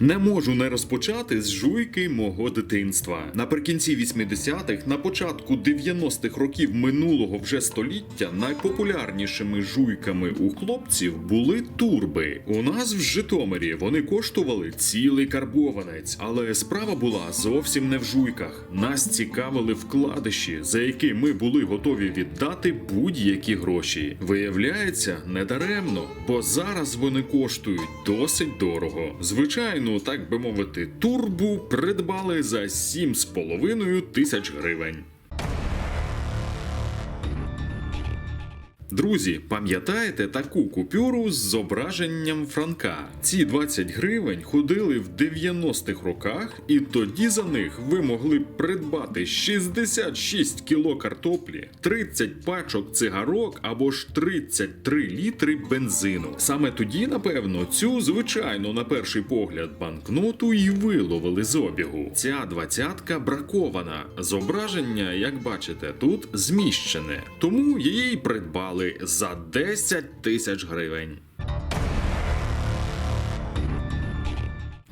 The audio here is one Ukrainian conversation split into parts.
Не можу не розпочати з жуйки мого дитинства. Наприкінці 80-х, на початку 90-х років минулого вже століття найпопулярнішими жуйками у хлопців були турби. У нас в Житомирі вони коштували цілий карбованець, але справа була зовсім не в жуйках. Нас цікавили вкладиші, за які ми були готові віддати будь-які гроші. Виявляється, недаремно, бо зараз вони коштують досить дорого. Звичайно, так би мовити, турбу придбали за 7,5 тисяч гривень. Друзі, пам'ятаєте таку купюру з зображенням Франка? Ці 20 гривень ходили в 90-х роках, і тоді за них ви могли б придбати 66 кіло картоплі, 30 пачок цигарок або ж 33 літри бензину. Саме тоді, напевно, цю звичайно на перший погляд банкноту і виловили з обігу. Ця двадцятка бракована. Зображення, як бачите, тут зміщене, тому її й придбали за 10 тисяч гривень.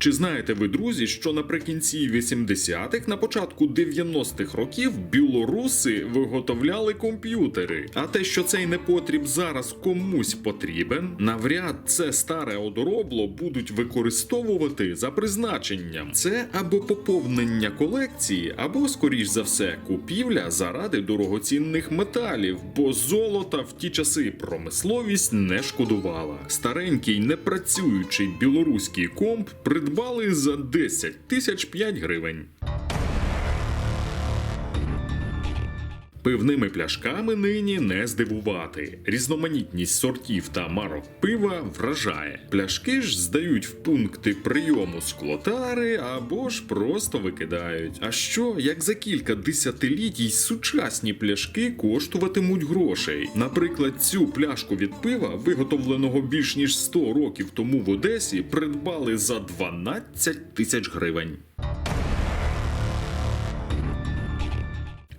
Чи знаєте ви, друзі, що наприкінці 80-х, на початку 90-х років білоруси виготовляли комп'ютери? А те, що цей непотріб зараз комусь потрібен, навряд це старе одоробло будуть використовувати за призначенням. Це або поповнення колекції, або, скоріш за все, купівля заради дорогоцінних металів, бо золота в ті часи промисловість не шкодувала. Старенький непрацюючий білоруський комп придбали за 10 тисяч 5 гривень. Пивними пляшками нині не здивувати. Різноманітність сортів та марок пива вражає. Пляшки ж здають в пункти прийому склотари або ж просто викидають. А що, як за кілька десятиліть й сучасні пляшки коштуватимуть грошей? Наприклад, цю пляшку від пива, виготовленого більш ніж 100 років тому в Одесі, придбали за 12 тисяч гривень.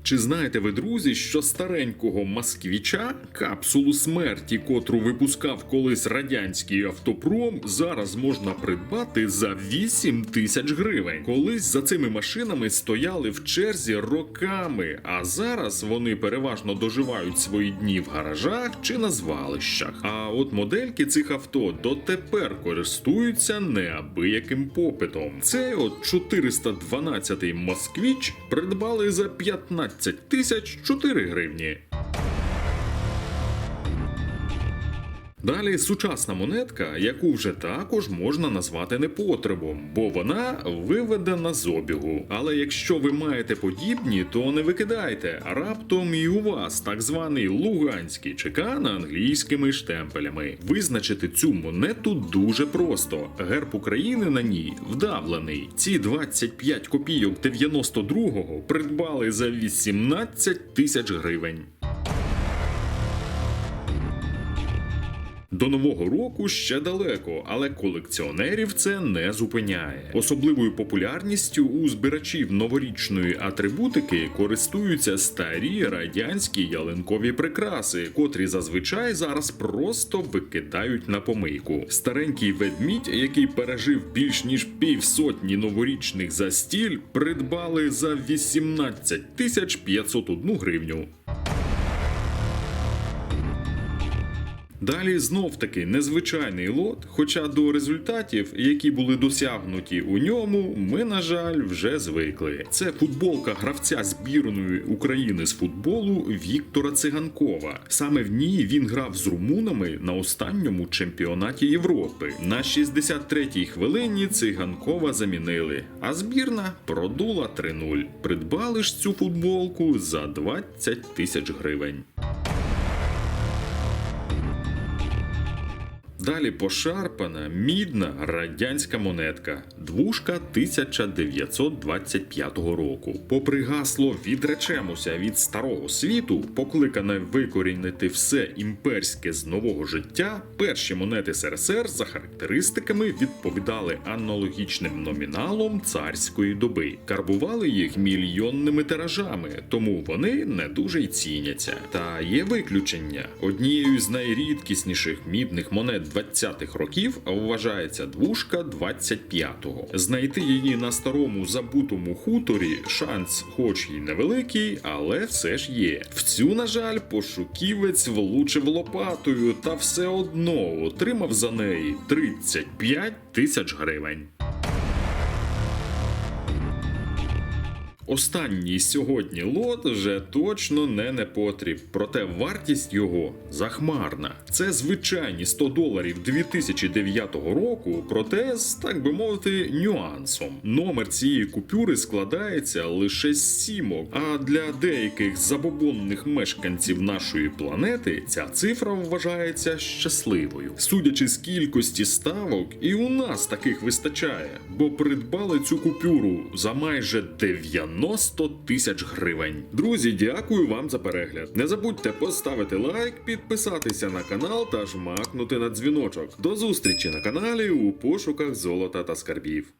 Чи знаєте ви, друзі, що старенького москвіча, капсулу смерті, котру випускав колись радянський автопром, зараз можна придбати за 8 тисяч гривень? Колись за цими машинами стояли в черзі роками, а зараз вони переважно доживають свої дні в гаражах чи на звалищах. А от модельки цих авто дотепер користуються неабияким попитом. Цей от 412-й москвіч придбали за 15 тисяч 4 гривні. Далі сучасна монетка, яку вже також можна назвати непотребом, бо вона виведена з обігу. Але якщо ви маєте подібні, то не викидайте. Раптом і у вас так званий луганський чекан англійськими штемпелями. Визначити цю монету дуже просто. Герб України на ній вдавлений. Ці 25 копійок 92-го придбали за 18 тисяч гривень. До нового року ще далеко, але колекціонерів це не зупиняє. Особливою популярністю у збирачів новорічної атрибутики користуються старі радянські ялинкові прикраси, котрі зазвичай зараз просто викидають на помийку. Старенький ведмідь, який пережив більш ніж півсотні новорічних застіль, придбали за 18 тисяч 501 гривню. Далі знов таки незвичайний лот, хоча до результатів, які були досягнуті у ньому, ми, на жаль, вже звикли. Це футболка гравця збірної України з футболу Віктора Циганкова. Саме в ній він грав з румунами на останньому чемпіонаті Європи. На 63-й хвилині циганкова замінили, а збірна продула 3-0. Придбали ж цю футболку за 20 тисяч гривень. Далі пошарпана мідна радянська монетка, двушка 1925 року. Попри гасло відречемося від старого світу, покликане викорінити все імперське з нового життя, перші монети СРСР за характеристиками відповідали аналогічним номіналом царської доби. Карбували їх мільйонними тиражами, тому вони не дуже й ціняться. Та є виключення. Однією з найрідкісніших мідних монет 20-х років вважається двушка 25-го. Знайти її на старому забутому хуторі шанс, хоч і невеликий, але все ж є. В цю, на жаль, пошуківець влучив лопатою та все одно отримав за неї 35 тисяч гривень. Останній сьогодні лот вже точно не непотріб, проте вартість його захмарна. Це звичайні 100 доларів 2009 року, проте з так би мовити нюансом. Номер цієї купюри складається лише з сімок. А для деяких забобонних мешканців нашої планети ця цифра вважається щасливою. Судячи з кількості ставок, і у нас таких вистачає, бо придбали цю купюру за майже 90 тисяч гривень. Друзі, дякую вам за перегляд. Не забудьте поставити лайк, підписатися на канал та жмакнути на дзвіночок. До зустрічі на каналі у пошуках золота та скарбів.